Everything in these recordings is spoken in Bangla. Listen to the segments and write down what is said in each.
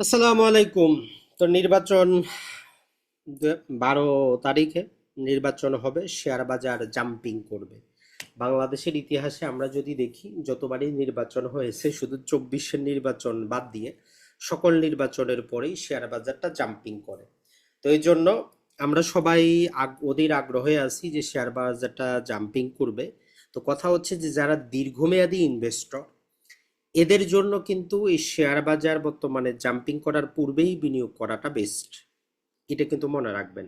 আসসালামু আলাইকুম। তো নির্বাচন বারো তারিখে নির্বাচন হবে, শেয়ার বাজার জাম্পিং করবে। বাংলাদেশের ইতিহাসে আমরা যদি দেখি, যতবারই নির্বাচন হয়েছে, শুধু চব্বিশের নির্বাচন বাদ দিয়ে সকল নির্বাচনের পরেই শেয়ার বাজারটা জাম্পিং করে। তো এই জন্য আমরা সবাই অধীর আগ্রহে আছি যে শেয়ার বাজারটা জাম্পিং করবে। তো কথা হচ্ছে যে, যারা দীর্ঘমেয়াদী ইনভেস্টর এদের জন্য কিন্তু এই শেয়ার বাজার বর্তমানে জাম্পিং করার পূর্বেই বিনিয়োগ করাটা বেস্ট। এটা কিন্তু মনে রাখবেন।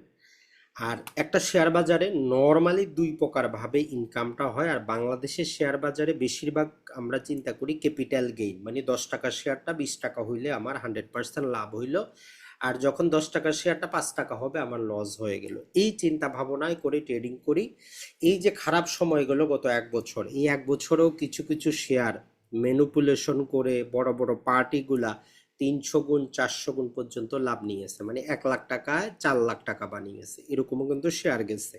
আর একটা শেয়ার বাজারে নর্মালি দুই প্রকার ভাবে ইনকামটা হয়, আর বাংলাদেশের শেয়ার বাজারে বেশিরভাগ আমরা চিন্তা করি ক্যাপিটাল গেইন মানে দশ টাকা শেয়ারটা বিশ টাকা হইলে আমার হান্ড্রেড পার্সেন্ট লাভ হইল, আর যখন দশ টাকার শেয়ারটা পাঁচ টাকা হবে আমার লস হয়ে গেল। এই চিন্তা ভাবনায় করে ট্রেডিং করি। এই যে খারাপ সময় সময়গুলো গত এক বছর, এই এক বছরেও কিছু কিছু শেয়ার ম্যানুপুলেশন করে বড় বড় পার্টিগুলা তিনশো গুণ, চারশো গুণ পর্যন্ত লাভ নিয়েছে। মানে এক লাখ টাকায় চার লাখ টাকা বানিয়েছে। এরকমও কিন্তু শেয়ার গেছে।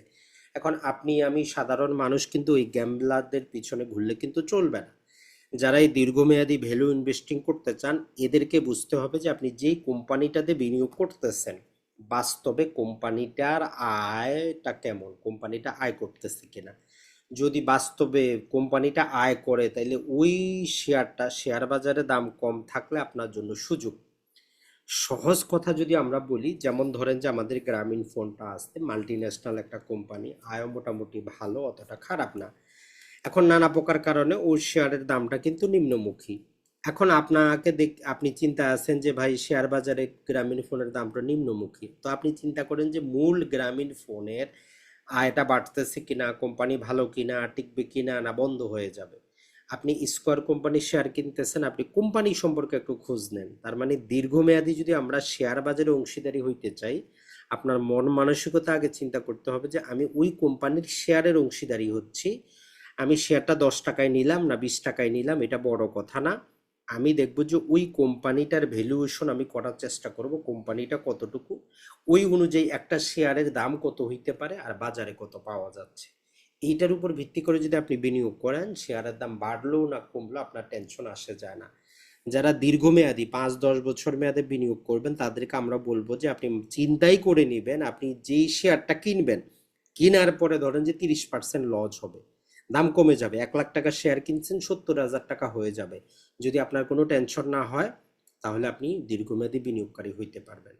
এখন আপনি, আমি সাধারণ মানুষ কিন্তু ওই গ্যাম্বলারদের পিছনে ঘুরলে কিন্তু চলবে না। যারা এই দীর্ঘমেয়াদী ভ্যালু ইনভেস্টিং করতে চান, এদেরকে বুঝতে হবে যে আপনি যেই কোম্পানিটাতে বিনিয়োগ করতেছেন, বাস্তবে কোম্পানিটার আয়টা কেমন? কোম্পানিটা আয় করতেছে কিনা? যদি বাস্তবে কোম্পানিটা আয় করে তাহলে ওই শেয়ারটা, শেয়ার বাজারে দাম কম থাকলে আপনার জন্য সুযোগ। সহজ কথা যদি আমরা বলি, যেমন ধরেন যে আমাদের গ্রামীণ ফোনটা আসতে মাল্টি ন্যাশনাল একটা কোম্পানি, আয়ও মোটামুটি ভালো, অতটা খারাপ না। এখন নানা প্রকার কারণে ওই শেয়ারের দামটা কিন্তু নিম্নমুখী। এখন আপনাকে দেখ, আপনি চিন্তা আছেন যে, ভাই, শেয়ার বাজারে গ্রামীণ ফোনের দামটা নিম্নমুখী। তো আপনি চিন্তা করেন যে, মূল গ্রামীণ ফোনের আয়টা বাড়তেছে কিনা? কোম্পানি ভালো কিনা? টিকবে কিনা? না, বন্ধ হয়ে যাবে। আপনি স্কোয়ার কোম্পানির শেয়ার কিনতেছেন, আপনি কোম্পানি সম্পর্কে একটু খোঁজ নেন। তার মানে দীর্ঘমেয়াদী যদি আমরা শেয়ার বাজারে অংশীদারি হইতে চাই, আপনার মন মানসিকতা আগে চিন্তা করতে হবে যে, আমি ওই কোম্পানির শেয়ারের অংশীদারি হচ্ছি। আমি শেয়ারটা দশ টাকায় নিলাম না বিশ টাকায় নিলাম, এটা বড় কথা না। আমি দেখব যে ওই কোম্পানিটার ভ্যালুয়েশন আমি করার চেষ্টা করব, কোম্পানিটা কতটুকু, ওই অনুযায়ী একটা শেয়ারের দাম কত হইতে পারে আর বাজারে কত পাওয়া যাচ্ছে। এইটার উপর ভিত্তি করে যদি আপনি বিনিয়োগ করেন শেয়ারের দাম বাড়লেও না কমলো আপনার টেনশন আসে যায় না। যারা দীর্ঘমেয়াদী, পাঁচ, দশ বছর মেয়াদে বিনিয়োগ করবেন, তাদেরকে আমরা বলব যে আপনি চিন্তাই করে নেবেন, আপনি যেই শেয়ারটা কিনবেন, কেনার পরে ধরেন যে তিরিশ পার্সেন্ট লস হবে। দাম কমে যাবে, এক লাখ টাকা শেয়ার কিনছেন, সত্তর হাজার টাকা হয়ে যাবে। যদি আপনার কোনো টেনশন না হয়, তাহলে আপনি দীর্ঘমেয়াদী বিনিয়োগকারী হইতে পারবেন।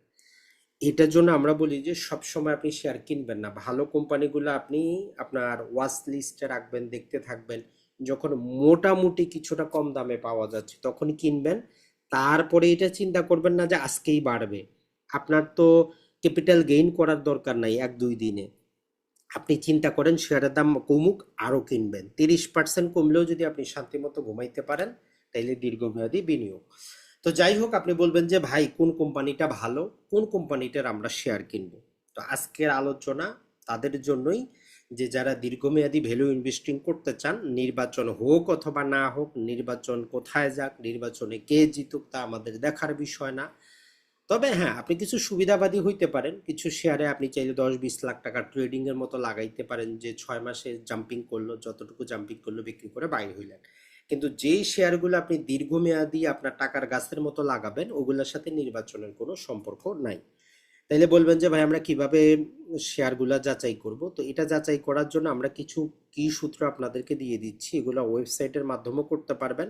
এটার জন্য আমরা বলি যে সব সময় আপনি শেয়ার কিনবেন না। ভালো কোম্পানিগুলো আপনি আপনার ওয়াচ লিস্টে রাখবেন, দেখতে থাকবেন। যখন মোটামুটি কিছুটা কম দামে পাওয়া যাচ্ছে তখন কিনবেন। তারপরে এটা চিন্তা করবেন না যে আজকেই বাড়বে। আপনার তো ক্যাপিটাল গেইন করার দরকার নাই এক, দুই দিনে। আপনি চিন্তা করেন শেয়ারের দাম কমুক আরও কিনবেন। তিরিশ পার্সেন্ট কমলেও যদি আপনি শান্তিমতো ঘুমাইতে পারেন তাইলে দীর্ঘমেয়াদী বিনিয়োগ। তো যাই হোক, আপনি বলবেন যে, ভাই, কোন কোম্পানিটা ভালো? কোন কোম্পানিটার আমরা শেয়ার কিনবো? তো আজকের আলোচনা তাদের জন্যই যে, যারা দীর্ঘমেয়াদী ভ্যালু ইনভেস্টিং করতে চান, নির্বাচন হোক অথবা না হোক, নির্বাচন কোথায় যাক, নির্বাচনে কে জিতুক তা আমাদের দেখার বিষয় না। তবে হ্যাঁ আপনি কিছু সুবিধাবাদী হইতে পারেন। কিছু শেয়ারে আপনি চাইলে দশ বিশ লাখ টাকা ট্রেডিং এর মতো লাগাইতে পারেন, যে, ছয় মাসে জাম্পিং করল, যতটুকু জাম্পিং করল, বিক্রি করে বাইরে হইলেন। কিন্তু যেই শেয়ারগুলো আপনি দীর্ঘমেয়াদী আপনার টাকার গাছের মতো লাগাবেন, ওগুলোর সাথে নির্বাচনের কোনো সম্পর্ক নাই। তাইলে বলবেন যে, ভাই, আমরা কীভাবে শেয়ারগুলো যাচাই করব? তো এটা যাচাই করার জন্য আমরা কিছু কি সূত্র আপনাদেরকে দিয়ে দিচ্ছি, এগুলো ওয়েবসাইটের মাধ্যমেও করতে পারবেন।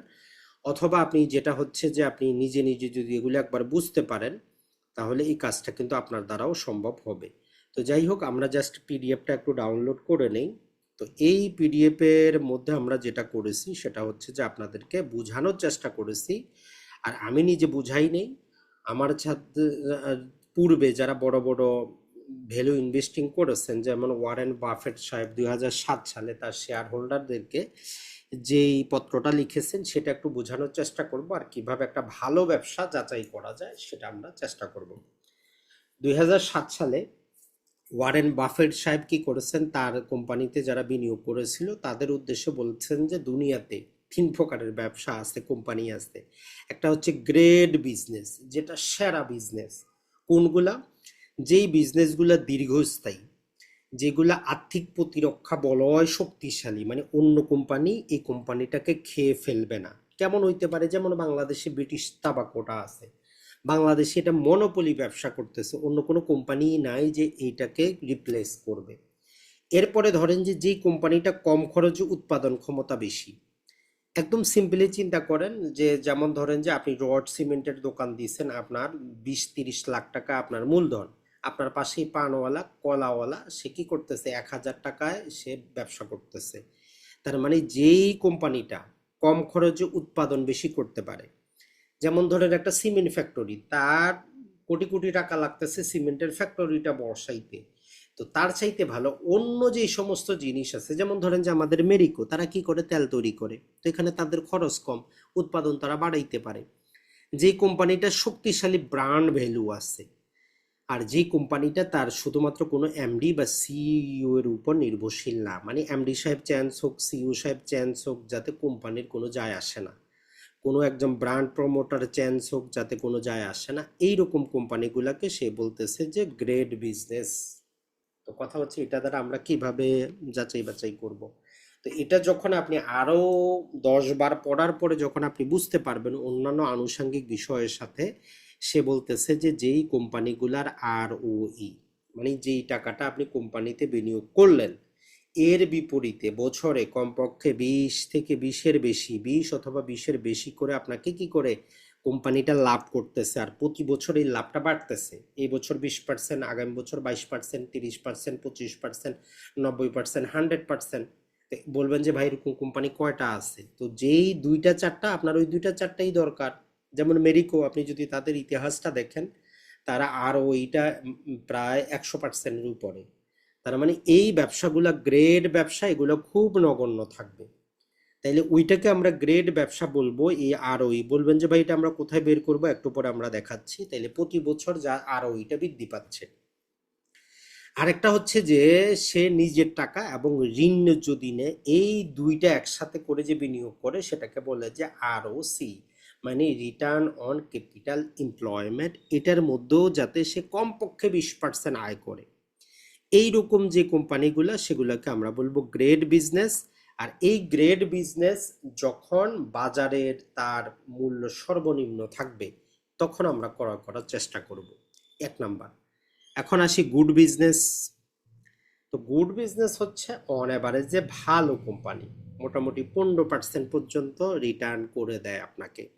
অথবা আপনি যেটা হচ্ছে যে, আপনি নিজে নিজে যদি এগুলো একবার বুঝতে পারেন, তাহলে এই কাজটা কিন্তু আপনার দ্বারাও সম্ভব হবে। তো যাই হোক, আমরা জাস্ট পিডিএফটা একটু ডাউনলোড করে নেই। তো এই পিডিএফ এর মধ্যে আমরা যেটা করেছি সেটা হচ্ছে যে আপনাদেরকে বোঝানোর চেষ্টা করেছি। আর আমি নিজে বুঝাই নেই। আমার ছাত্র পূর্বে যারা বড় বড় ভ্যালু ইনভেস্টিং করেছেন, যেমন ওয়ারেন বাফেট সাহেব দুই হাজার সাত সালে তার শেয়ার হোল্ডারদেরকে যেই পত্রটা লিখেছেন, সেটা একটু বোঝানোর চেষ্টা করব আর কীভাবে একটা ভালো ব্যবসা যাচাই করা যায়, সেটা আমরা চেষ্টা করব। দুই হাজার সাত সালে ওয়ারেন বাফেট সাহেব কি করেছেন? তার কোম্পানিতে যারা বিনিয়োগ করেছিল, তাদের উদ্দেশ্যে বলছেন যে, দুনিয়াতে তিন প্রকারের ব্যবসা আছে, কোম্পানি আছে। একটা হচ্ছে গ্রেট বিজনেস, যেটা সেরা বিজনেস। কোনগুলা? যেই বিজনেসগুলো দীর্ঘস্থায়ী, যেগুলা আর্থিক প্রতিরক্ষা বলয় শক্তিশালী মানে অন্য কোম্পানি এই কোম্পানিটাকে খেয়ে ফেলবে না। কেমন হইতে পারে? যেমন বাংলাদেশে ব্রিটিশ তাবাকোটা আছে। বাংলাদেশে এটা মনোপলি ব্যবসা করতেছে, অন্য কোনো কোম্পানি নাই যে এইটাকে রিপ্লেস করবে। এরপরে ধরেন যে, যেই কোম্পানিটা কম খরচে উৎপাদন ক্ষমতা বেশি, একদম সিম্পলি চিন্তা করেন যে, যেমন ধরেন যে, আপনি রড সিমেন্টের দোকান দিয়েছেন, আপনার বিশ তিরিশ লাখ টাকা আপনার মূলধন, আপনার পাশেই পানওয়ালা, কলাওয়ালা, সে কি করতেছে? এক হাজার টাকায় সে ব্যবসা করতেছে। তার মানে যেই কোম্পানিটা কম খরচে উৎপাদন বেশি করতে পারে যেমন ধরেন একটা সিমেন্ট ফ্যাক্টরি তার কোটি কোটি টাকা লাগতেছে সিমেন্টের ফ্যাক্টরিটা বসাইতে তো তার চাইতে ভালো অন্য যে সমস্ত জিনিস আছে, যেমন ধরেন যে আমাদের মেরিকো, তারা কি করে? তেল তৈরি করে। তো এখানে তাদের খরচ কম, উৎপাদন তারা বাড়াইতে পারে। যে কোম্পানিটা শক্তিশালী ব্র্যান্ড ভ্যালু আছে, আর যে কোম্পানিটা তার শুধুমাত্র কোনো এমডি বা সিইও এর উপর নির্ভরশীল না। মানে এমডি সাহেব চেঞ্জ হোক সিইও সাহেব চেঞ্জ হোক, যাতে কোম্পানির কোনো যায় আসে না। কোনো একজন ব্র্যান্ড প্রমোটার চেঞ্জ হোক, যাতে কোনো যায় আসে না, এইরকম কোম্পানিগুলোকে সে বলতেছে যে গ্রেট বিজনেস তো কথা হচ্ছে এটা দ্বারা আমরা কীভাবে যাচাই বাছাই করব? তো এটা যখন আপনি আরও দশ বার পড়ার পরে যখন আপনি বুঝতে পারবেন অন্যান্য আনুষঙ্গিক বিষয়ের সাথে, সে বলতেছে যে যেই কোম্পানিগুলার আর ও ই মানে যেই টাকাটা আপনি কোম্পানিতে বিনিয়োগ করলেন এর বিপরীতে বছরে কমপক্ষে বিশ থেকে বিশের বেশি, বিশ অথবা বিশের বেশি করে আপনাকে কি করে কোম্পানিটা লাভ করতেছে আর প্রতি বছর এই লাভটা বাড়তেছে? এই বছর বিশ পার্সেন্ট আগামী বছর বাইশ পার্সেন্ট তিরিশ পার্সেন্ট পঁচিশ পার্সেন্ট নব্বই পার্সেন্ট হান্ড্রেড পার্সেন্ট বলবেন যে, ভাই, এরকম কোম্পানি কয়টা আছে? তো যেই দুইটা চারটা, আপনার ওই দুইটা চারটাই দরকার। যেমন মেরিকো আপনি যদি তাদের ইতিহাসটা দেখেন, তারা আর ওইটা প্রায় একশো পার্সেন্টের উপরে। তার মানে এই ব্যবসাগুলো গ্রেড ব্যবসা, এগুলো খুব নগণ্য থাকবে। তাইলে ওইটাকে আমরা গ্রেড ব্যবসা বলব, এই আর ওই বলবেন যে, ভাই, এটা আমরা কোথায় বের করব? একটু পরে আমরা দেখাচ্ছি। তাইলে প্রতি বছর যা আর ওইটা বৃদ্ধি পাচ্ছে। আরেকটা হচ্ছে যে, সে নিজের টাকা এবং ঋণ যদি নেয়, এই দুইটা একসাথে করে যে বিনিয়োগ করে, সেটাকে বলে যে আর ও সি মানে রিটার্ন অন ক্যাপিটাল এমপ্লয়মেন্ট এটার মধ্যেও যাতে সে কমপক্ষে বিশ পার্সেন্ট আয় করে। এই রকম যে কোম্পানিগুলো, সেগুলোকে আমরা বলব গ্রেড বিজনেস। আর এই গ্রেড বিজনেস যখন বাজারের তার মূল্য সর্বনিম্ন থাকবে, তখন আমরা করা করার চেষ্টা করব। এক নাম্বার। এখন আসি গুড বিজনেস। তো গুড বিজনেস হচ্ছে অন অ্যাভারেজ যে ভালো কোম্পানি, মোটামুটি পনেরো পার্সেন্ট পর্যন্ত রিটার্ন করে দেয় আপনাকে।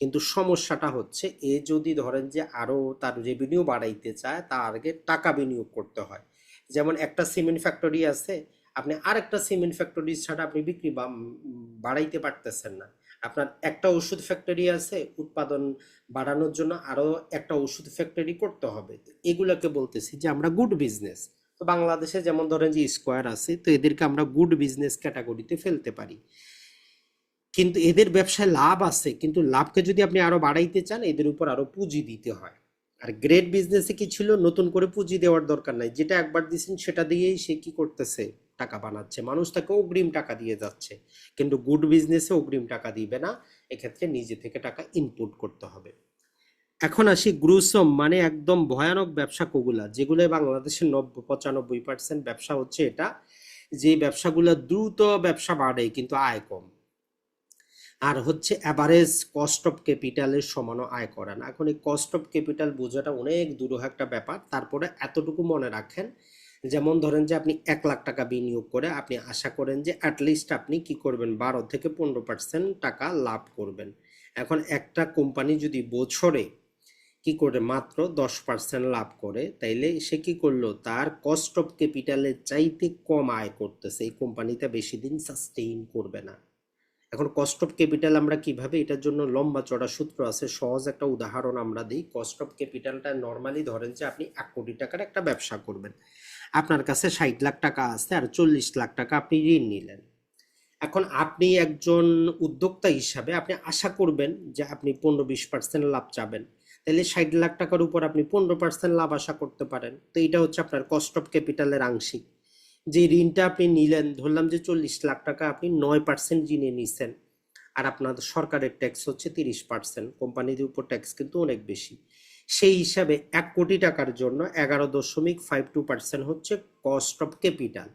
কিন্তু সমস্যাটা হচ্ছে, এ যদি ধরেন যে আরও তার রেভিনিউ বাড়াইতে চায়, তার আগে টাকা বিনিয়োগ করতে হয়। যেমন একটা সিমেন্ট ফ্যাক্টরি আছে, আপনি আর একটা সিমেন্ট ফ্যাক্টরি ছাড়া আপনি বিক্রি বাড়াইতে পারতেছেন না। আপনার একটা ওষুধ ফ্যাক্টরি আছে, উৎপাদন বাড়ানোর জন্য আরও একটা ওষুধ ফ্যাক্টরি করতে হবে। এগুলোকে বলতেছি যে আমরা গুড বিজনেস তো বাংলাদেশে যেমন ধরেন যে স্কোয়ার আছে, তো এদেরকে আমরা গুড বিজনেস ক্যাটাগরিতে ফেলতে পারি। কিন্তু এদের ব্যবসায় লাভ আছে, কিন্তু লাভকে যদি আপনি আরও বাড়াইতে চান, এদের উপর আরও পুঁজি দিতে হয়। আর গ্রেট বিজনেসে কি ছিল? নতুন করে পুঁজি দেওয়ার দরকার নাই। যেটা একবার দিয়েছেন সেটা দিয়েই সে কি করতেছে? টাকা বানাচ্ছে। মানুষ তাকে অগ্রিম টাকা দিয়ে যাচ্ছে। কিন্তু গুড বিজনেসে অগ্রিম টাকা দিবে না। এক্ষেত্রে নিজে থেকে টাকা ইনপুট করতে হবে। এখন আসি গ্রুসম মানে একদম ভয়ানক ব্যবসা কোগুলা যেগুলো বাংলাদেশের নব্বই পঁচানব্বই পার্সেন্ট ব্যবসা হচ্ছে এটা। যে ব্যবসাগুলো দ্রুত ব্যবসা বাড়ে, কিন্তু আয় কম। আর হচ্ছে অ্যাভারেজ কস্ট অফ ক্যাপিটালের সমানও আয় করে না। এখন এই কস্ট অফ ক্যাপিটাল বোঝাটা অনেক দূরহ একটা ব্যাপার। তারপরে এতটুকু মনে রাখেন, যেমন ধরেন যে আপনি এক লাখ টাকা বিনিয়োগ করে আপনি আশা করেন যে অ্যাটলিস্ট আপনি কি করবেন, বারো থেকে পনেরো পার্সেন্ট টাকা লাভ করবেন। এখন একটা কোম্পানি যদি বছরে কি করে মাত্র দশ পার্সেন্ট লাভ করে, তাইলে সে কি করল? তার কস্ট অফ ক্যাপিটালের চাইতে কম আয় করতেছে। এই কোম্পানিটা বেশি দিন সাস্টেইন করবে না। এখন কস্ট অফ ক্যাপিটাল আমরা কীভাবে, এটার জন্য লম্বা চড়া সূত্র আছে, সহজ একটা উদাহরণ আমরা দিই। কস্ট অফ ক্যাপিটালটা নর্মালি ধরেন যে আপনি এক কোটি টাকার একটা ব্যবসা করবেন। আপনার কাছে ষাট লাখ টাকা আছে আর চল্লিশ লাখ টাকা আপনি ঋণ নিলেন। এখন আপনি একজন উদ্যোক্তা হিসাবে আপনি আশা করবেন যে আপনি পনেরো বিশ পার্সেন্ট লাভ চাবেন। তাহলে ষাট লাখ টাকার উপর আপনি পনেরো পার্সেন্ট লাভ আশা করতে পারেন। তো এটা হচ্ছে আপনার কস্ট অফ ক্যাপিটালের আংশিক। যে ঋণটা আপনি নিলেন, ধরলাম যে চল্লিশ লাখ টাকা আপনি নয় পার্সেন্ট ঋণে নিছেন, আর আপনার সরকারের ট্যাক্স হচ্ছে তিরিশ পার্সেন্ট কোম্পানিদের উপর ট্যাক্স কিন্তু অনেক বেশি। সেই হিসাবে এক কোটি টাকার জন্য এগারো দশমিক ফাইভ টু পার্সেন্ট হচ্ছে কস্ট অফ ক্যাপিটাল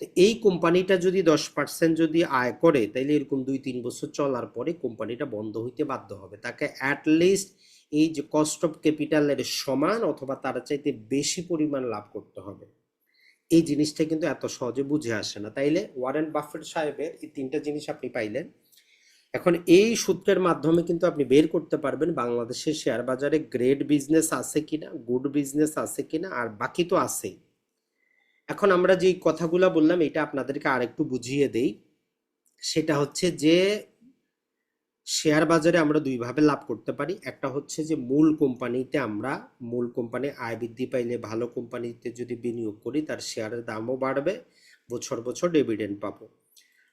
তো এই কোম্পানিটা যদি দশ পার্সেন্ট যদি আয় করে, তাইলে এরকম দুই তিন বছর চলার পরে কোম্পানিটা বন্ধ হইতে বাধ্য হবে। তাকে অ্যাটলিস্ট এই যে কস্ট অফ ক্যাপিটালের সমান অথবা তার চাইতে বেশি পরিমাণ লাভ করতে হবে। এই জিনিসটা কিন্তু এত সহজে বুঝে আসে না। তাইলে ওয়ারেন বাফেট সাহেবের এই তিনটা জিনিস আপনি পাইলেন। এখন এই সূত্রের মাধ্যমে কিন্তু আপনি বের করতে পারবেন বাংলাদেশের শেয়ার বাজারে গ্রেড বিজনেস আছে কিনা, গুড বিজনেস আছে কিনা, আর বাকি তো আছেই। এখন আমরা যে কথাগুলো বললাম, এটা আপনাদেরকে আরেকটু বুঝিয়ে দেই। সেটা হচ্ছে যে শেয়ার বাজারে আমরা দুইভাবে লাভ করতে পারি। একটা হচ্ছে যে, মূল কোম্পানিতে আমরা, মূল কোম্পানি আয় বৃদ্ধি পাইলে ভালো কোম্পানিতে যদি বিনিয়োগ করি, তার শেয়ারের দামও বাড়বে, বছর বছর ডিভিডেন্ড পাবো।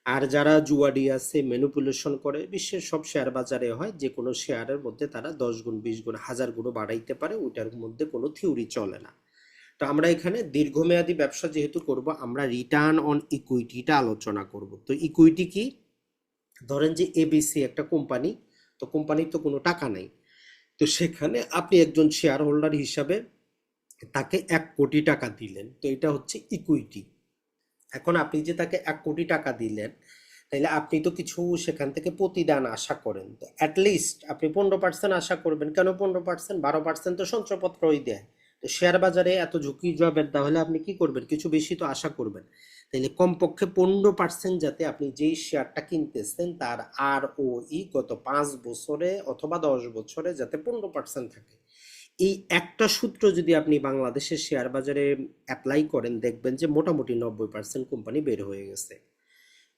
আর যারা জুয়াডি আছে ম্যানুপুলেশন করে, বিশ্বের সব শেয়ার বাজারে হয় যে কোনো শেয়ারের মধ্যে তারা দশ গুণ, বিশ গুণ, হাজার গুণও বাড়াইতে পারে, ওইটার মধ্যে কোনো থিওরি চলে না। তো আমরা এখানে দীর্ঘমেয়াদী ব্যবসা যেহেতু করব, আমরা রিটার্ন অন ইকুইটিটা আলোচনা করব। তো ইকুইটি কি? ধরেন যে এবিসি একটা কোম্পানি তো কোম্পানির তো কোনো টাকা নেই। তো সেখানে আপনি একজন শেয়ার হোল্ডার হিসাবে তাকে এক কোটি টাকা দিলেন। তো এটা হচ্ছে ইকুইটি এখন আপনি যে তাকে এক কোটি টাকা দিলেন, তাইলে আপনি তো কিছু সেখান থেকে প্রতিদান আশা করেন। তো অ্যাটলিস্ট আপনি পনেরো পার্সেন্ট আশা করবেন। কেন পনেরো পার্সেন্ট বারো পার্সেন্ট তো সঞ্চয়পত্রই দেয়। তো শেয়ার বাজারে এত ঝুঁকি যাবেন তাহলে আপনি কি করবেন? কিছু বেশি তো আশা করবেন। তাইলে কমপক্ষে পনেরো পার্সেন্ট যাতে আপনি যেই শেয়ারটা কিনতেছেন তার আর ও ই গত পাঁচ বছরে অথবা দশ বছরে যাতে পনেরো পার্সেন্ট থাকে। এই একটা সূত্র যদি আপনি বাংলাদেশের শেয়ার বাজারে অ্যাপ্লাই করেন, দেখবেন যে মোটামুটি নব্বই পার্সেন্ট কোম্পানি বের হয়ে গেছে।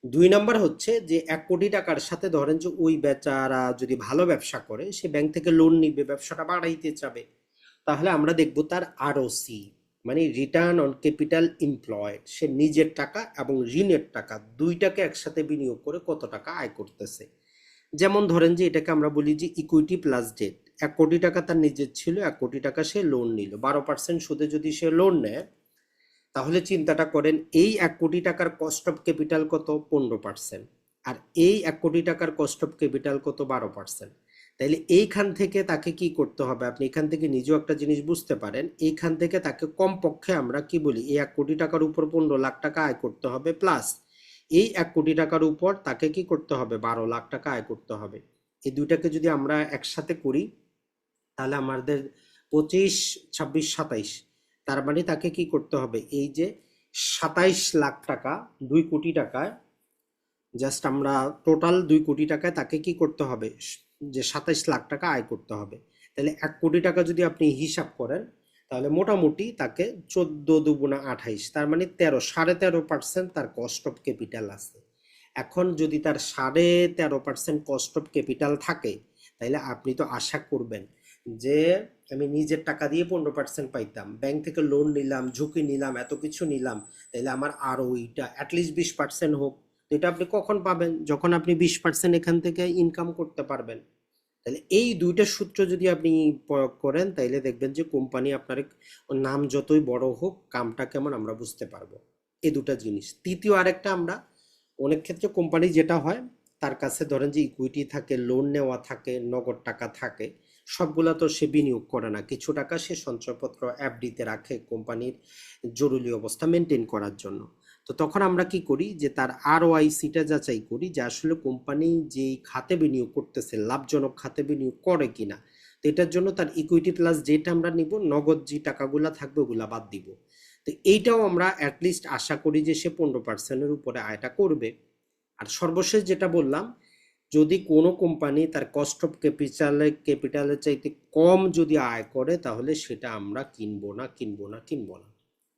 দুই নাম্বার হচ্ছে যে এক কোটি টাকার সাথে ধরেন যে ওই বেচারা যদি ভালো ব্যবসা করে, সে ব্যাংক থেকে লোন নিবে, ব্যবসাটা বাড়াইতে চাবে। তাহলে আমরা দেখব তার আরওসি মানে রিটার্ন অন ক্যাপিটাল এমপ্লয়েড সে নিজের টাকা এবং ঋণের টাকা দুইটাকে একসাথে বিনিয়োগ করে কত টাকা আয় করতেছে। যেমন ধরেন যে এটাকে আমরা বলি যে ইকুইটি প্লাস ডেট এক কোটি টাকা তার নিজের ছিল, এক কোটি টাকা সে লোন নিল। বারো পার্সেন্ট সুদে যদি সে লোন নেয়, তাহলে চিন্তাটা করেন এই এক কোটি টাকার কস্ট অফ ক্যাপিটাল কত? পনেরো পার্সেন্ট আর এই এক কোটি টাকার কস্ট অফ ক্যাপিটাল কত? বারো পার্সেন্ট তাইলে এইখান থেকে তাকে কি করতে হবে? আপনি এখান থেকে নিজেও একটা জিনিস বুঝতে পারেন। এইখান থেকে তাকে কমপক্ষে আমরা কি বলি, এই এক কোটি টাকার উপর পনেরো লাখ টাকা আয় করতে হবে প্লাস এই এক কোটি টাকার উপর তাকে কি করতে হবে? বারো লাখ টাকা আয় করতে হবে। এই দুইটাকে যদি আমরা একসাথে করি, তাহলে আমাদের পঁচিশ, ছাব্বিশ, সাতাইশ, তার মানে তাকে কি করতে হবে? এই যে সাতাইশ লাখ টাকা, দুই কোটি টাকায় জাস্ট আমরা টোটাল দুই কোটি টাকায় তাকে কি করতে হবে? যে সাতাইশ লাখ টাকা আয় করতে হবে। তাহলে এক কোটি টাকা যদি আপনি হিসাব করেন, তাহলে মোটামুটি তাকে চোদ্দ দুগুণা আঠাইশ, তার মানে তেরো, সাড়ে তেরো পার্সেন্ট তার কস্ট অফ ক্যাপিটাল আছে। এখন যদি তার সাড়ে তেরো পার্সেন্ট কস্ট অফ ক্যাপিটাল থাকে, তাহলে আপনি তো আশা করবেন যে আমি নিজের টাকা দিয়ে পনেরো পার্সেন্ট পাইতাম ব্যাংক থেকে লোন নিলাম, ঝুঁকি নিলাম, এত কিছু নিলাম, তাহলে আমার আরও ওইটা অ্যাটলিস্ট বিশ পার্সেন্ট হোক। এটা আপনি কখন পাবেন? যখন আপনি বিশ পার্সেন্ট এখান থেকে ইনকাম করতে পারবেন। তাহলে এই দুইটা সূত্র যদি আপনি প্রয়োগ করেন, তাইলে দেখবেন যে কোম্পানি আপনার নাম যতই বড় হোক, কামটা কেমন আমরা বুঝতে পারব। এই দুটা জিনিস। তৃতীয় আরেকটা আমরা, অনেক ক্ষেত্রে কোম্পানি যেটা হয়, তার কাছে ধরেন যে ইকুইটি থাকে লোন নেওয়া থাকে, নগদ টাকা থাকে, সবগুলা তো সে বিনিয়োগ করে না। কিছু টাকা সে সঞ্চয়পত্র এফডিতে রাখে কোম্পানির জরুরি অবস্থা মেনটেন করার জন্য। তো তখন আমরা কি করি যে তার আর ওআইসিটা যাচাই করি যে আসলে কোম্পানি যেই খাতে বিনিয়োগ করতেছে, লাভজনক খাতে বিনিয়োগ করে কিনা। তো এটার জন্য তার ইকুইটি প্লাস যেটা আমরা নিব, নগদ যে টাকাগুলা থাকবে ওগুলা বাদ দিব। তো এইটাও আমরা অ্যাটলিস্ট আশা করি যে সে পনেরো পার্সেন্টের উপরে আয়টা করবে। আর সর্বশেষ যেটা বললাম, যদি কোনো কোম্পানি তার কস্ট অফ ক্যাপিটালে ক্যাপিটালের চাইতে কম যদি আয় করে, তাহলে সেটা আমরা কিনবো না কিনবো না কিনবো না।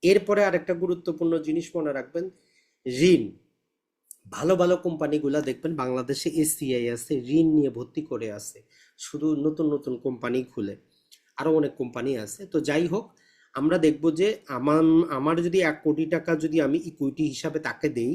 এরপরে আরেকটা গুরুত্বপূর্ণ জিনিস মনে রাখবেন, ঋণ। ভালো ভালো কোম্পানিগুলা দেখবেন বাংলাদেশে এসিআই আছে, ঋণ নিয়ে ভর্তি করে আছে, শুধু নতুন নতুন কোম্পানি খুলে। আরও অনেক কোম্পানি আছে। তো যাই হোক, আমরা দেখব যে আমার আমার যদি এক কোটি টাকা যদি আমি ইকুইটি হিসাবে তাকে দেই,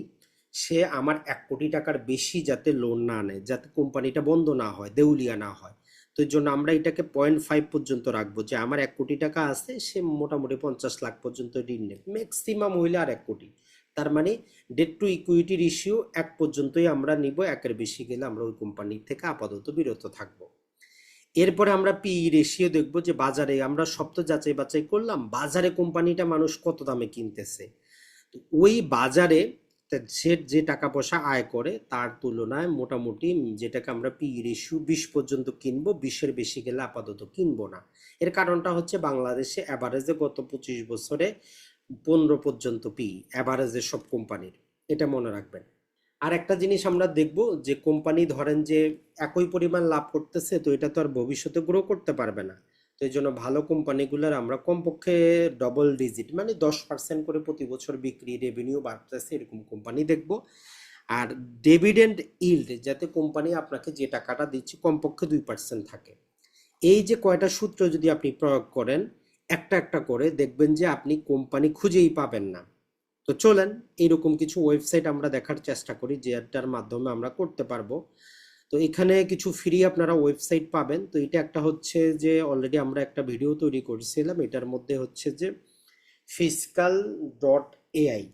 সে আমার এক কোটি টাকার বেশি যাতে লোন না নেয়, যাতে কোম্পানিটা বন্ধ না হয়, দেউলিয়া না হয়। তো এর জন্য আমরা এটাকে পয়েন্ট ফাইভ পর্যন্ত রাখব যে আমার এক কোটি টাকা আছে, সে মোটামুটি পঞ্চাশ লাখ পর্যন্ত ঋণ নেবে। ম্যাক্সিমাম হইলে আর এক কোটি। তার মানে ডেট টু ইকুইটি রেশিও এক পর্যন্তই আমরা নিব, একের বেশি গেলে আমরা ওই কোম্পানি থেকে আপাতত বিরত থাকব। এরপরে আমরা পি রেশিও দেখব যে বাজারে আমরা সব তো যাচাই বাছাই করলাম, বাজারে কোম্পানিটা মানুষ কত দামে কিনতেছে? ওই বাজারে সে যে টাকা পয়সা আয় করে তার তুলনায় মোটামুটি যেটাকে আমরা পি রেশিও বিশ পর্যন্ত কিনবো, বিশের বেশি গেলে আপাতত কিনবো না। এর কারণটা হচ্ছে বাংলাদেশে অ্যাভারেজে গত পঁচিশ বছরে পনেরো পর্যন্ত পি অ্যাভারেজে সব কোম্পানির। এটা মনে রাখবেন। আর একটা জিনিস আমরা দেখব যে কোম্পানি ধরেন যে একই পরিমাণ লাভ করতেছে, তো এটা তো আর ভবিষ্যতে গ্রো করতে পারবে না। এই জন্য ভালো কোম্পানিগুলোর আমরা কমপক্ষে ডবল ডিজিট মানে দশ পার্সেন্ট করে প্রতি বছর বিক্রি রেভিনিউ বাড়তেছে এরকম কোম্পানি দেখব। আর ডিভিডেন্ড ইল্ড যাতে কোম্পানি আপনাকে যে টাকাটা দিচ্ছে কমপক্ষে দুই পার্সেন্ট থাকে। এই যে কয়টা সূত্র যদি আপনি প্রয়োগ করেন, একটা একটা করে দেখবেন যে আপনি কোম্পানি খুঁজেই পাবেন না। তো চলেন এইরকম কিছু ওয়েবসাইট আমরা দেখার চেষ্টা করি, যেটার মাধ্যমে আমরা করতে পারব। তো এখানে কিছু ফ্রি আপনারা ওয়েবসাইট পাবেন। তো এটা একটা হচ্ছে যে অলরেডি আমরা একটা ভিডিও তৈরি করেছিলাম। এটার মধ্যে হচ্ছে যে ফিসকাল ডট এআই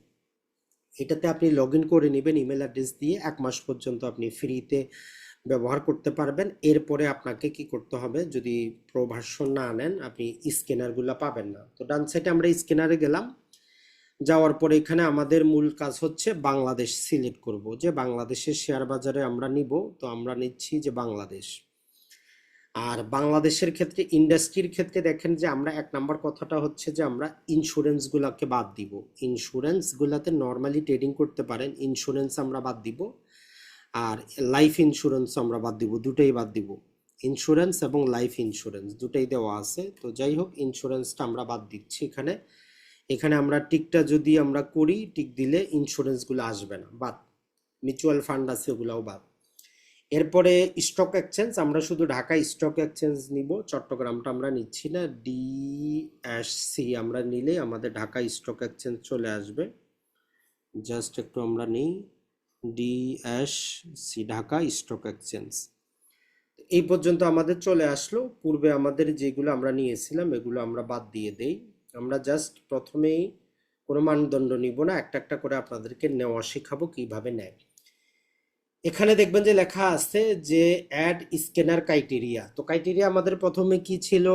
এটাতে আপনি লগ ইন করে নেবেন ইমেল অ্যাড্রেস দিয়ে। এক মাস পর্যন্ত আপনি ফ্রিতে ব্যবহার করতে পারবেন। এরপরে আপনাকে কি করতে হবে? যদি প্রো ভার্সন না আনেন আপনি স্ক্যানারগুলো পাবেন না। তো ডান সাইডে আমরা স্ক্যানারে গেলাম। যাওয়ার পরে এখানে আমাদের মূল কাজ হচ্ছে বাংলাদেশ সিলেক্ট করব। যে বাংলাদেশের শেয়ার বাজারে আমরা নিব, তো আমরা নিচ্ছি যে বাংলাদেশ। আর বাংলাদেশের ক্ষেত্রে, ইন্ডাস্ট্রির ক্ষেত্রে দেখেন যে আমরা এক নাম্বার কথাটা হচ্ছে যে আমরা ইন্স্যুরেন্সগুলোকে বাদ দিব। ইন্স্যুরেন্সগুলোতে নর্মালি ট্রেডিং করতে পারেন, ইন্স্যুরেন্স আমরা বাদ দিব। আর লাইফ ইন্স্যুরেন্স আমরা বাদ দিব, দুটোই বাদ দিব। ইন্স্যুরেন্স এবং লাইফ ইন্স্যুরেন্স দুটোই দেওয়া আছে। তো যাই হোক, ইন্স্যুরেন্সটা আমরা বাদ দিচ্ছি এখানে। এখানে আমরা টিকটা যদি আমরা করি টিক দিলে ইন্স্যুরেন্সগুলো আসবে না, বাদ। মিউচুয়াল ফান্ড আছে ওগুলাও বাদ। এরপরে স্টক এক্সচেঞ্জ আমরা শুধু ঢাকা স্টক এক্সচেঞ্জ নিব, চট্টগ্রামটা আমরা নিচ্ছি না ডিএসসি আমরা নিলে আমাদের ঢাকা স্টক এক্সচেঞ্জ চলে আসবে। জাস্ট একটু আমরা নিই ডিএসসি ঢাকা স্টক এক্সচেঞ্জ এই পর্যন্ত আমাদের চলে আসলো। পূর্বে আমাদের যেগুলো আমরা নিয়েছিলাম, এগুলো আমরা বাদ দিয়ে দেই। আমরা জাস্ট প্রথমেই কোনো মানদণ্ড নিব না, একটা একটা করে আপনাদেরকে নেওয়া শেখাবো কীভাবে নেয়। এখানে দেখবেন যে লেখা আছে যে অ্যাড স্ক্যানার ক্রাইটেরিয়া তো ক্রাইটেরিয়া আমাদের প্রথমে কি ছিল?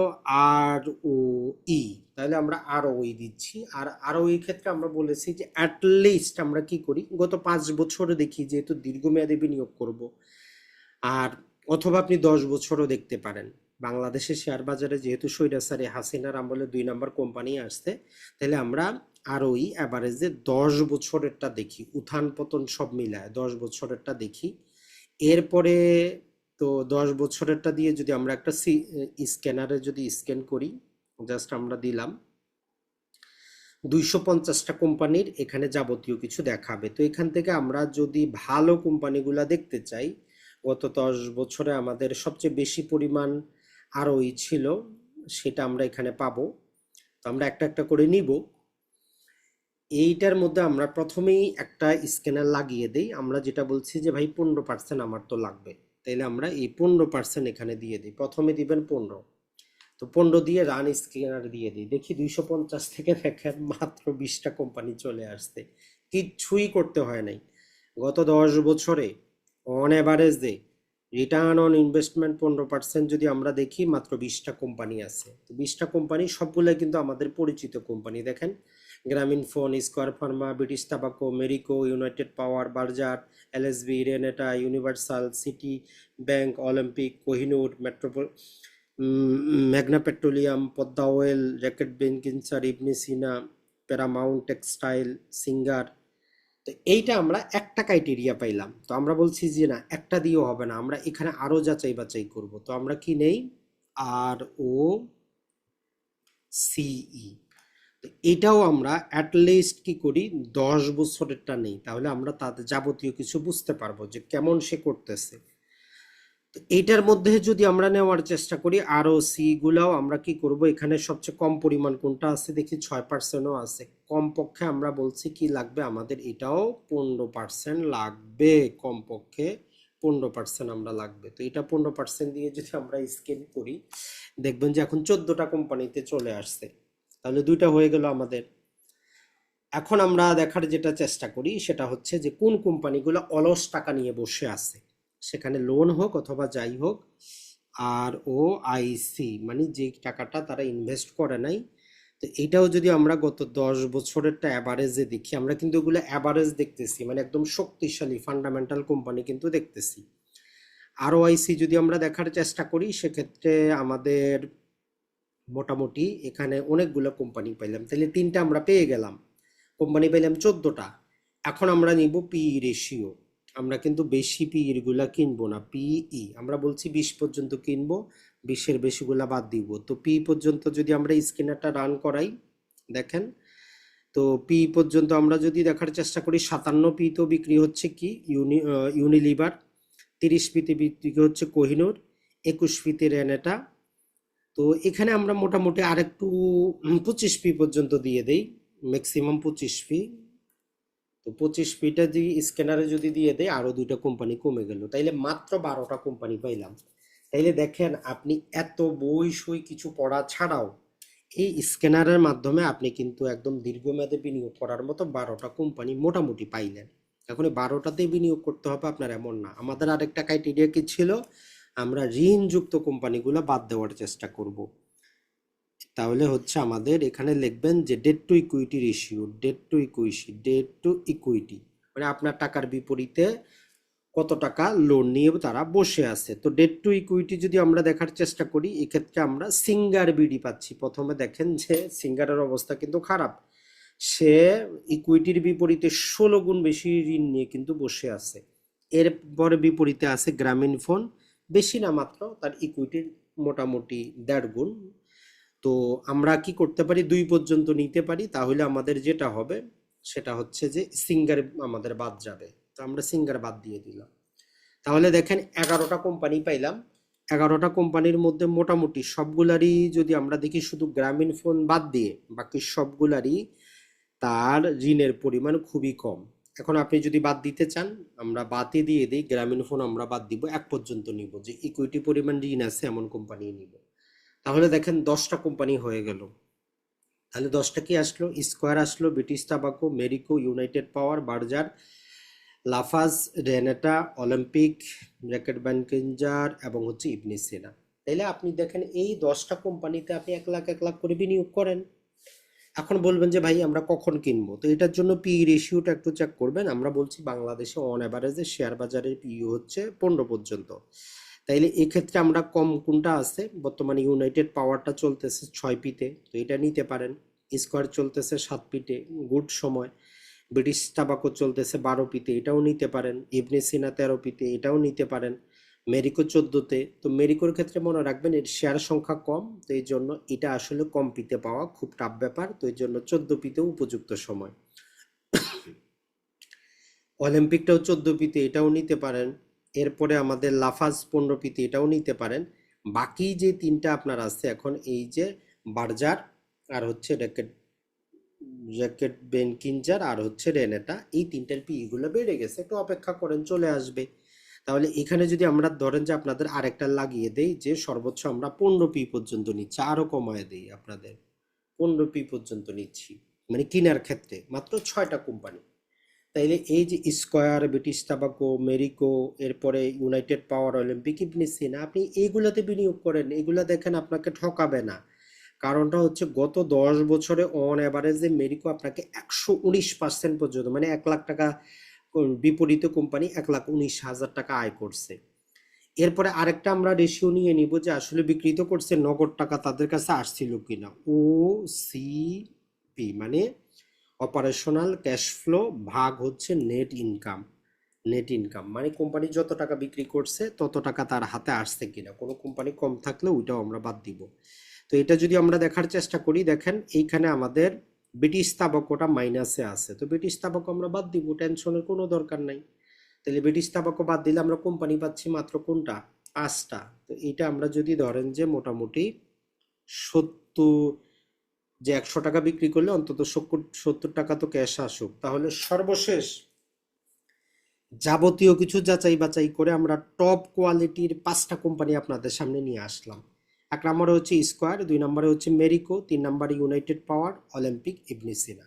আর ও ই তাহলে আমরা আর ওই দিচ্ছি। আর আর ওই ক্ষেত্রে আমরা বলেছি যে অ্যাটলিস্ট আমরা কি করি? গত পাঁচ বছরে দেখি যেহেতু দীর্ঘমেয়াদী বিনিয়োগ করব। আর অথবা আপনি দশ বছরও দেখতে পারেন। বাংলাদেশের শেয়ার বাজারে যেহেতু সৈরাসারে হাসিনার আমলে দুই নম্বর কোম্পানি আসছে, তাহলে আমরা আর ওই অ্যাভারেজে দশ বছরেরটা দেখি, উত্থান পতন সব মিলায় দশ বছরেরটা দেখি। এরপরে তো দশ বছরেরটা দিয়ে যদি আমরা একটা সি স্ক্যানারে যদি স্ক্যান করি জাস্ট আমরা দিলাম, দুইশো পঞ্চাশটা কোম্পানির এখানে যাবতীয় কিছু দেখাবে। তো এখান থেকে আমরা যদি ভালো কোম্পানিগুলা দেখতে চাই, গত দশ বছরে আমাদের সবচেয়ে বেশি পরিমাণ আরওই ছিল, সেটা আমরা এখানে পাবো। তো আমরা একটা একটা করে নিব। এইটার মধ্যে আমরা প্রথমেই একটা স্ক্যানার লাগিয়ে দেই। আমরা যেটা বলছি যে, ভাই, পনেরো পার্সেন্ট আমার তো লাগবে। তাইলে আমরা এই পনেরো পার্সেন্ট এখানে দিয়ে দিই। প্রথমে দিবেন পনেরো। তো পনেরো দিয়ে রান স্ক্যানার দিয়ে দিই। দেখি দুইশো পঞ্চাশ থেকে দেখেন মাত্র বিশটা কোম্পানি চলে আসছে। কিচ্ছুই করতে হয় নাই। গত দশ বছরে অন অ্যাভারেজে রিটার্ন অন ইনভেস্টমেন্ট পনেরো পার্সেন্ট যদি আমরা দেখি, মাত্র বিশটা কোম্পানি আছে। তো বিশটা কোম্পানি সবগুলোই কিন্তু আমাদের পরিচিত কোম্পানি দেখেন Grameen phone Square pharma British Tobacco Marico United Power Berger LSB Renata Universal City bank Olympic Kohinoor মেট্রোপল Magna petroleum Padma oil Reckitt Benckiser Ibn Sina Paramount textile Singer তো এইটা আমরা একটা ক্রাইটেরিয়া পাইলাম। তো আমরা বলছি যে না, একটা দিয়েও হবে না, আমরা এখানে আরও যাচাই বাছাই করব। তো আমরা কি নেই? আর ও সিই তো এটাও আমরা অ্যাটলিস্ট কি করি? দশ বছরেরটা নেই। তাহলে আমরা তাদের যাবতীয় কিছু বুঝতে পারব যে কেমন সে করতেছে। এইটার মধ্যে যদি আমরা নেওয়ার চেষ্টা করি আরও সি গুলাও আমরা কি করব? এখানে সবচেয়ে কম পরিমাণ কোনটা আছে? দেখি ছয় পার্সেন্টও আছে। কমপক্ষে আমরা বলছি কি লাগবে? আমাদের এটাও পনেরো পার্সেন্ট লাগবে। কমপক্ষে পনেরো পার্সেন্ট আমরা লাগবে। তো এটা পনেরো পার্সেন্ট দিয়ে যদি আমরা স্কেল করি, দেখবেন যে এখন চোদ্দোটা কোম্পানিতে চলে আসছে। তাহলে দুইটা হয়ে গেল আমাদের। এখন আমরা দেখার যেটা চেষ্টা করি, সেটা হচ্ছে যে কোন কোম্পানিগুলো অলস টাকা নিয়ে বসে আছে। সেখানে লোন হোক অথবা যাই হোক আর ও আইসি মানে যে টাকাটা তারা ইনভেস্ট করে নাই, তো এটাও যদি আমরা গত দশ বছরেরটা অ্যাভারেজে দেখি, আমরা কিন্তু ওগুলো অ্যাভারেজ দেখতেছি মানে একদম শক্তিশালী ফান্ডামেন্টাল কোম্পানি কিন্তু দেখতেছি। আরও আইসি যদি আমরা দেখার চেষ্টা করি, সেক্ষেত্রে আমাদের মোটামুটি এখানে অনেকগুলো কোম্পানি পাইলাম। তাহলে তিনটা আমরা পেয়ে গেলাম। কোম্পানি পেলাম চোদ্দোটা। এখন আমরা নিব পি রেশিও আমরা কিন্তু বেশি পি গুলা কিনবো না, পিই। আমরা বলছি বিশ পর্যন্ত কিনবো, বিশের বেশিগুলা বাদ দিব। তো পি পর্যন্ত যদি আমরা স্ক্যানারটা রান করাই, দেখেন, তো পি পর্যন্ত আমরা যদি দেখার চেষ্টা করি, সাতান্ন পি তো বিক্রি হচ্ছে কি? ইউনি ইউনিলিভার, তিরিশ পিতে বিক্রি হচ্ছে কোহিনুর, একুশ পিতে রেনেটা। তো এখানে আমরা মোটামুটি আরেকটু পঁচিশ পি পর্যন্ত দিয়ে দেই ম্যাক্সিমাম পঁচিশ পি। তো পঁচিশ পিটা যদি স্ক্যানারে যদি দিয়ে দেয় আরও দুইটা কোম্পানি কমে গেল। তাইলে মাত্র বারোটা কোম্পানি পাইলাম। তাইলে দেখেন, আপনি এত বই সই কিছু পড়া ছাড়াও এই স্ক্যানারের মাধ্যমে আপনি কিন্তু একদম দীর্ঘমেয়াদে বিনিয়োগ করার মতো বারোটা কোম্পানি মোটামুটি পাইলেন। এখন এই বারোটাতেই বিনিয়োগ করতে হবে আপনার এমন না। আমাদের আরেকটা ক্রাইটেরিয়া কি ছিল? আমরা ঋণযুক্ত কোম্পানিগুলো বাদ দেওয়ার চেষ্টা করব। তাহলে হচ্ছে আমাদের এখানে লিখবেন যে debt to equity ratio debt to equity debt to equity মানে আপনার টাকার বিপরীতে কত টাকা লোন নিয়ে তারা বসে আছে। তো ডেট টু ইকুইটি যদি আমরা দেখার চেষ্টা করি, এক্ষেত্রে আমরা সিঙ্গার বিডি পাচ্ছি। প্রথমে দেখেন যে সিঙ্গারের অবস্থা কিন্তু খারাপ। সে ইকুইটির বিপরীতে ষোলো গুণ বেশি ঋণ নিয়ে কিন্তু বসে আছে। এরপরে বিপরীতে আছে গ্রামীণ ফোন। বেশি না মাত্র, তার ইকুইটির মোটামুটি দেড় গুণ। তো আমরা কি করতে পারি? দুই পর্যন্ত নিতে পারি। তাহলে আমাদের যেটা হবে, সেটা হচ্ছে যে সিঙ্গার আমাদের বাদ যাবে। তো আমরা সিঙ্গার বাদ দিয়ে দিলাম। তাহলে দেখেন এগারোটা কোম্পানি পাইলাম। এগারোটা কোম্পানির মধ্যে মোটামুটি সবগুলারই যদি আমরা দেখি, শুধু গ্রামীণ ফোন বাদ দিয়ে, বাকি সবগুলারই তার ঋণের পরিমাণ খুবই কম। এখন আপনি যদি বাদ দিতে চান, আমরা বাদই দিয়ে দিই। গ্রামীণ ফোন আমরা বাদ দিব। এক পর্যন্ত নিব যে ইকুইটি পরিমাণ ঋণ আছে, এমন কোম্পানি নিব। তাহলে দেখেন দশটা কোম্পানি হয়ে গেল। তাহলে দশটা কি আসলো? স্কোয়ার আসলো British Tobacco Marico United Power Berger Lafarge Renata Olympic Reckitt Benckiser এবং হচ্ছে ইবনি সিনা তাইলে আপনি দেখেন এই দশটা কোম্পানিতে আপনি এক লাখ এক লাখ করে বিনিয়োগ করেন। এখন বলবেন যে, ভাই, আমরা কখন কিনবো? তো এটার জন্য পি রেশিওটা একটু চেক করবেন। আমরা বলছি বাংলাদেশে অন অ্যাভারেজে শেয়ার বাজারের পি হচ্ছে পনেরো পর্যন্ত। তাইলে এক্ষেত্রে আমরা কম কোনটা আছে? বর্তমানে ইউনাইটেড পাওয়ারটা চলতেছে ছয় পিতে তো এটা নিতে পারেন। স্কোয়ার চলতেছে সাত পিতে গুড সময়। ব্রিটিশ টাবাকো চলতেছে বারো পিতে এটাও নিতে পারেন। ইবনে সিনা তেরো পিতে এটাও নিতে পারেন। মেরিকো চোদ্দোতে, তো মেরিকোর ক্ষেত্রে মনে রাখবেন এর শেয়ার সংখ্যা কম, তো এই জন্য এটা আসলে কম পিতে পাওয়া খুব টাফ ব্যাপার, তো এই জন্য চোদ্দ পিতেও উপযুক্ত সময়। অলিম্পিকটাও চোদ্দ পিতে এটাও নিতে পারেন। এরপরে আমাদের লাফাজ পনেরো পিতে এটাও নিতে পারেন। বাকি যে তিনটা আপনার আছে, এখন এই যে বার্জার আর হচ্ছে র্যাকেট র্যাকেট বেনকিনজার আর হচ্ছে রেনেটা, এই তিনটার পি গুলো বেড়ে গেছে। একটু অপেক্ষা করেন, চলে আসবে। তাহলে এখানে যদি আমরা ধরেন যে আপনাদের আরেকটা লাগিয়ে দেই, যে সর্বোচ্চ আমরা পনেরো পি পর্যন্ত নিচ্ছি, আরও কমায় দেই আপনাদের। পনেরো পি পর্যন্ত নিচ্ছি মানে কেনার ক্ষেত্রে, মাত্র ছয়টা কোম্পানি। তাইলে এই যে স্কোয়ার, ব্রিটিশ তাবাকো, মেরিকো, এরপরে United Power, Olympic, Ibn Sina, আপনি এইগুলাতে বিনিয়োগ করেন, এগুলো দেখেন আপনাকে ঠকাবে না। কারণটা হচ্ছে গত দশ বছরে অন অ্যাভারেজে মেরিকো আপনাকে একশো উনিশ পার্সেন্ট পর্যন্ত মানে এক লাখ টাকা বিপরীত কোম্পানি এক লাখ উনিশ হাজার টাকা আয় করছে। এরপরে আরেকটা আমরা রেশিও নিয়ে নিব যে আসলে বিকৃত করছে নগদ টাকা তাদের কাছে আসছিল কিনা। ও সি পি মানে অপারেশনাল ক্যাশ ফ্লো ভাগ হচ্ছে নেট ইনকাম নেট ইনকাম মানে কোম্পানি যত টাকা বিক্রি করছে, তত টাকা তার হাতে আসছে কিনা। কোনো কোম্পানি কম থাকলে ওইটাও আমরা বাদ দিব। তো এটা যদি আমরা দেখার চেষ্টা করি, দেখেন এইখানে আমাদের ব্রিটিশ তাবাকোটা মাইনাসে আছে। তো ব্রিটিশ তাবাকো আমরা বাদ দিব টেনশনের কোনো দরকার নাই। তাহলে ব্রিটিশ তাবাকো বাদ দিলে আমরা কোম্পানি পাচ্ছি মাত্র কোনটা? পাঁচটা। তো এটা আমরা যদি ধরেন যে মোটামুটি সত্তর যে একশো টাকা বিক্রি করলে অন্তত সত্তর টাকা তো ক্যাশ আসুক। তাহলে সর্বশেষ যাবতীয় কিছু যাচাই বাছাই করে আমরা টপ কোয়ালিটির পাঁচটা কোম্পানি আপনাদের সামনে নিয়ে আসলাম। এক নম্বরে হচ্ছে স্কোয়ার দুই নম্বরে হচ্ছে মেরিকো তিন নম্বরে ইউনাইটেড পাওয়ার অলিম্পিক ইবনিসিনা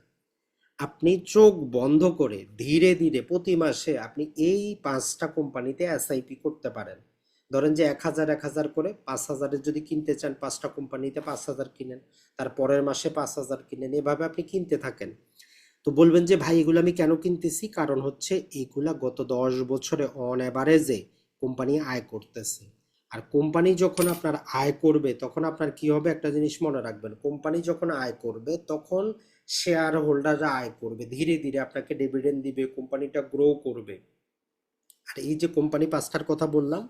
আপনি চোখ বন্ধ করে ধীরে ধীরে প্রতি মাসে আপনি এই পাঁচটা কোম্পানিতে এসআইপি করতে পারেন। ধরেন যে এক হাজার এক হাজার করে পাঁচ হাজারের যদি কিনতে চান, পাঁচটা কোম্পানিতে পাঁচ হাজার কিনেন, তার পরের মাসে পাঁচ হাজার কিনেন, এভাবে আপনি কিনতে থাকেন। তো বলবেন যে, ভাই, এগুলো আমি কেন কিনতেছি? কারণ হচ্ছে এগুলা গত দশ বছরে অন অ্যাভারেজে কোম্পানি আয় করতেছে। আর কোম্পানি যখন আপনার আয় করবে, তখন আপনার কি হবে একটা জিনিস মনে রাখবেন, কোম্পানি যখন আয় করবে, তখন শেয়ার হোল্ডাররা আয় করবে, ধীরে ধীরে আপনাকে ডিভিডেন্ড দিবে, কোম্পানিটা গ্রো করবে। আর এই যে কোম্পানি পাঁচটার কথা বললাম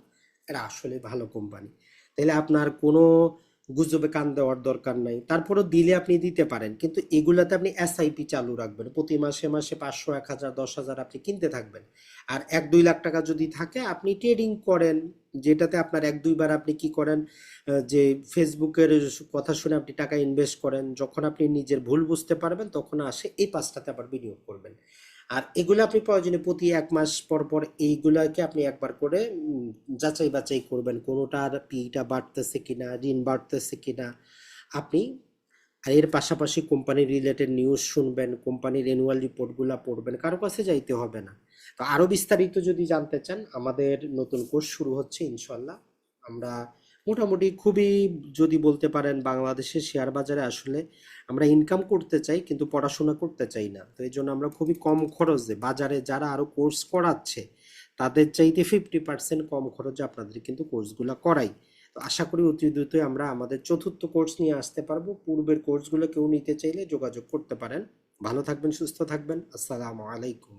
এরা আসলে ভালো কোম্পানি তাহলে আপনার কোনো গুজবে কান দেওয়ার দরকার নাই। তারপরও দিলে আপনি দিতে পারেন, কিন্তু এগুলাতে আপনি এসআইপি চালু রাখবেন। প্রতি মাসে মাসে পাঁচশো, এক হাজার, দশ হাজার আপনি কিনতে থাকবেন। আর এক দুই লাখ টাকা যদি থাকে, আপনি ট্রেডিং করেন। যেটাতে আপনার এক দুইবার আপনি কি করেন যে ফেসবুকের কথা শুনে আপনি টাকা ইনভেস্ট করেন, যখন আপনি নিজের ভুল বুঝতে পারবেন, তখন আসে এই পাঁচটাতে আবার বিনিয়োগ করবেন। আর এগুলো আপনি প্রয়োজনে প্রতি এক মাস পর পর এইগুলোকে আপনি একবার করে যাচাই বাছাই করবেন কোনোটার পিটা বাড়তেছে কিনা, ঋণ বাড়তেছে কিনা। আপনি, আর এর পাশাপাশি কোম্পানির রিলেটেড নিউজ শুনবেন কোম্পানির অ্যানুয়াল রিপোর্টগুলো পড়বেন, কারও কাছে যাইতে হবে না। তো আরও বিস্তারিত যদি জানতে চান, আমাদের নতুন কোর্স শুরু হচ্ছে ইনশাল্লাহ আমরা মোটামুটি খুবই যদি বলতে পারেন বাংলাদেশের শেয়ার বাজারে আসলে আমরা ইনকাম করতে চাই কিন্তু পড়াশোনা করতে চাই না। তো এই জন্য আমরা খুবই কম খরচে বাজারে যারা আরও কোর্স করাচ্ছে, তাদের চাইতে ফিফটি পার্সেন্ট কম খরচে আপনাদের কিন্তু কোর্সগুলো করাই। তো আশা করি অতি দ্রুতই আমরা আমাদের চতুর্থ কোর্স নিয়ে আসতে পারব। পূর্বের কোর্সগুলো কেউ নিতে চাইলে যোগাযোগ করতে পারেন। ভালো থাকবেন, সুস্থ থাকবেন। আসসালামু আলাইকুম।